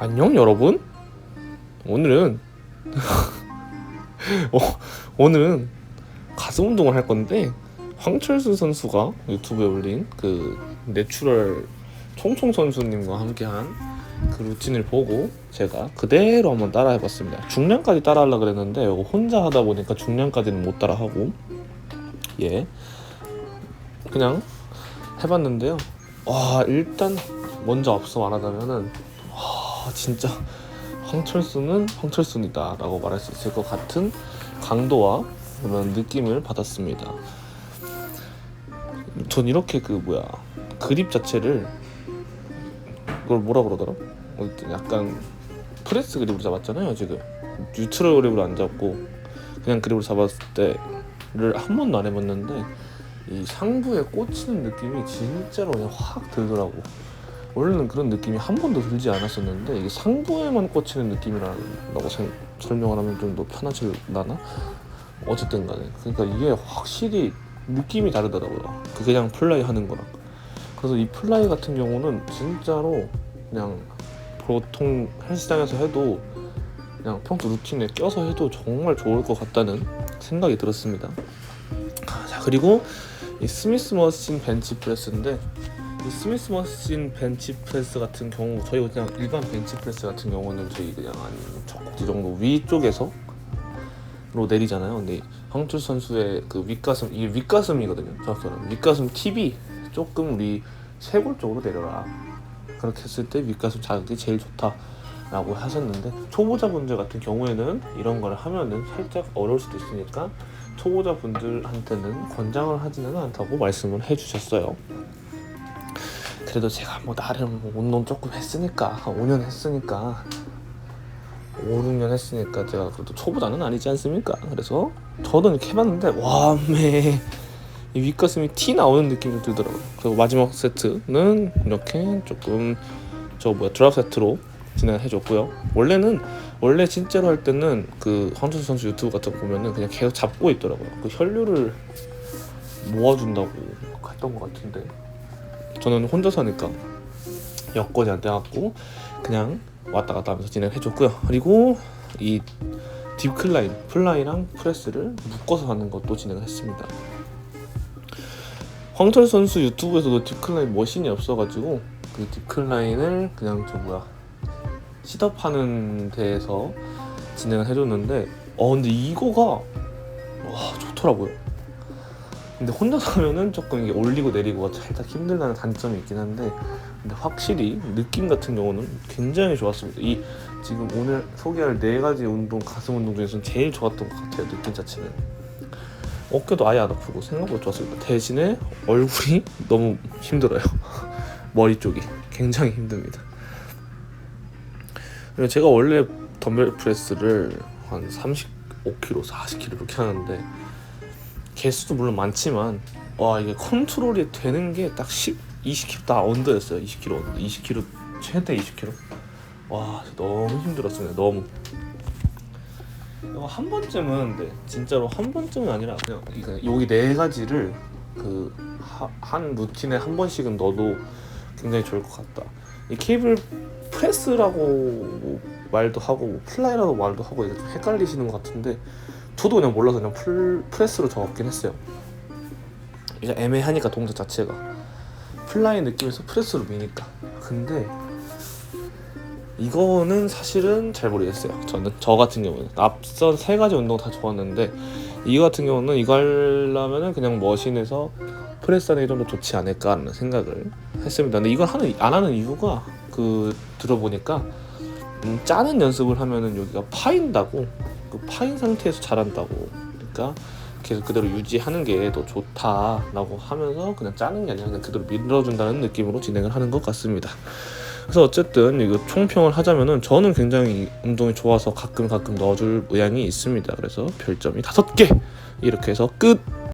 안녕 여러분. 오늘은 어, 오늘은 가슴 운동을 할 건데 황철수 선수가 유튜브에 올린 그 내추럴 총총 선수님과 함께한 그 루틴을 보고 제가 그대로 한번 따라해봤습니다. 중량까지 따라하려 그랬는데 이거 혼자 하다 보니까 중량까지는 못 따라하고 예 그냥 해봤는데요. 와 일단 먼저 앞서 말하자면은 와 진짜 황철수는 황철수이다 라고 말할 수 있을 것 같은 강도와 그런 느낌을 받았습니다. 전 이렇게 그 뭐야 그립 자체를 그걸 뭐라 그러더라? 약간 프레스 그립으로 잡았잖아요 지금 뉴트럴 그립으로 안 잡고 그냥 그립으로 잡았을 때를 한 번도 안 해봤는데 이 상부에 꽂히는 느낌이 진짜로 그냥 확 들더라고 원래는 그런 느낌이 한 번도 들지 않았었는데 이게 상부에만 꽂히는 느낌이라고 생- 설명을 하면 좀 더 편하질라나? 어쨌든 간에. 그러니까 이게 확실히 느낌이 다르더라고요. 그 그냥 플라이 하는 거랑. 그래서 이 플라이 같은 경우는 진짜로 그냥 보통 헬스장에서 해도 그냥 평소 루틴에 껴서 해도 정말 좋을 것 같다는 생각이 들었습니다. 자 그리고 이 스미스 머신 벤치 프레스인데 이 스미스 머신 벤치 프레스 같은 경우 저희 그냥 일반 벤치 프레스 같은 경우는 저희 그냥 한 젖꼭지 정도 위쪽에서 로 내리잖아요. 근데 황철 선수의 그 윗가슴 이게 윗가슴이거든요. 정확히는 윗가슴 팁이 조금 우리 쇄골 쪽으로 내려라. 그렇게 했을 때 윗가슴 자극이 제일 좋다라고 하셨는데 초보자분들 같은 경우에는 이런 걸 하면은 살짝 어려울 수도 있으니까 초보자분들한테는 권장을 하지는 않다고 말씀을 해주셨어요. 그래도 제가 뭐 나름 뭐 운동 조금 했으니까 한 5년 했으니까 5, 6년 했으니까 제가 그래도 초보자는 아니지 않습니까? 그래서 저도 이렇게 해봤는데 와매 이 윗가슴이 티 나오는 느낌이 들더라고요. 그리고 마지막 세트는 이렇게 조금 저 뭐야 드랍 세트로 진행을 해줬고요. 원래는 원래 진짜로 할 때는 그 황철수 선수 유튜브 같은 거 보면은 그냥 계속 잡고 있더라고요. 그 혈류를 모아준다고 했던 것 같은데 저는 혼자 사니까 여건이 안 돼갖고 그냥 왔다 갔다 하면서 진행해줬고요. 그리고 이 딥클라인, 플라이랑 프레스를 묶어서 하는 것도 진행을 했습니다. 황철 선수 유튜브에서도 딥클라인 머신이 없어가지고 그 딥클라인을 그냥 저 뭐야 시덥하는 데에서 진행을 해줬는데 어 근데 이거가 와 좋더라고요. 근데 혼자 하면은 조금 이게 올리고 내리고가 살짝 힘들다는 단점이 있긴 한데 근데 확실히 느낌 같은 경우는 굉장히 좋았습니다. 이 지금 오늘 소개할 네 가지 운동 가슴 운동 중에서는 제일 좋았던 것 같아요. 느낌 자체는 어깨도 아예 안 아프고 생각보다 좋았습니다. 대신에 얼굴이 너무 힘들어요. 머리 쪽이 굉장히 힘듭니다. 그리고 제가 원래 덤벨 프레스를 한 35kg, 40kg 이렇게 하는데 개수도 물론 많지만 와 이게 컨트롤이 되는 게 딱 10, 20kg 다 언더였어요. 20kg 언더, 20kg 최대 20kg. 와 너무 힘들었습니다. 너무. 한 번쯤은 네, 진짜로 한 번쯤은 아니라 그냥 여기 네 가지를 그 한 루틴에 한 번씩은 넣어도 굉장히 좋을 것 같다. 이 케이블 프레스라고 뭐 말도 하고 뭐 플라이라고 말도 하고 헷갈리시는 것 같은데 저도 그냥 몰라서 그냥 풀, 프레스로 적었긴 했어요. 이제 애매하니까 동작 자체가 플라이 느낌에서 프레스로 미니까. 근데 이거는 사실은 잘 모르겠어요. 저는 저 같은 경우는 앞선 세 가지 운동 다 좋았는데 이거 같은 경우는 이거 하려면은 그냥 머신에서 프레스하는 게 좀 더 좋지 않을까라는 생각을 했습니다. 근데 이걸 하는 안 하는 이유가 그 들어보니까 음, 짜는 연습을 하면은 여기가 파인다고 그 파인 상태에서 잘한다고 그러니까 계속 그대로 유지하는 게 더 좋다라고 하면서 그냥 짜는 게 아니라 그냥 그대로 밀어준다는 느낌으로 진행을 하는 것 같습니다. 그래서 어쨌든 이거 총평을 하자면은 저는 굉장히 이 운동이 좋아서 가끔 가끔 넣어줄 의향이 있습니다. 그래서 별점이 다섯 개 이렇게 해서 끝.